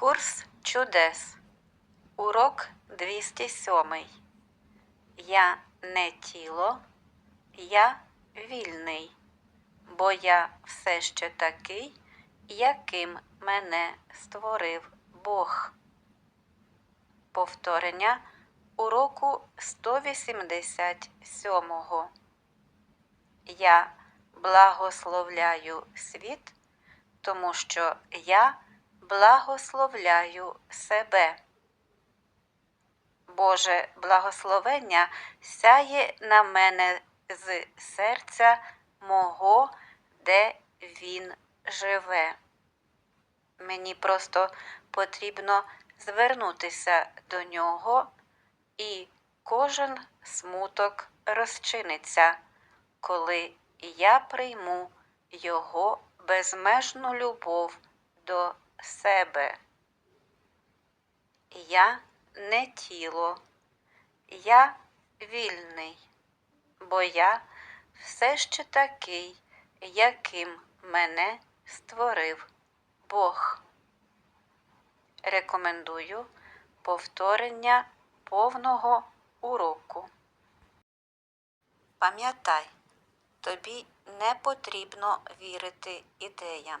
Курс чудес. Урок 207. Я не тіло, я вільний, бо я все ще такий, яким мене створив Бог. Повторення уроку 187. Я благословляю світ, тому що я благословляю себе. Боже благословення сяє на мене з серця мого, де Він живе. Мені просто потрібно звернутися до нього, і кожен смуток розчиниться, коли я прийму Його безмежну любов до себе. Я не тіло, я вільний, бо я все ще такий, яким мене створив Бог. Рекомендую повторення повного уроку. Пам'ятай, тобі не потрібно вірити ідеям.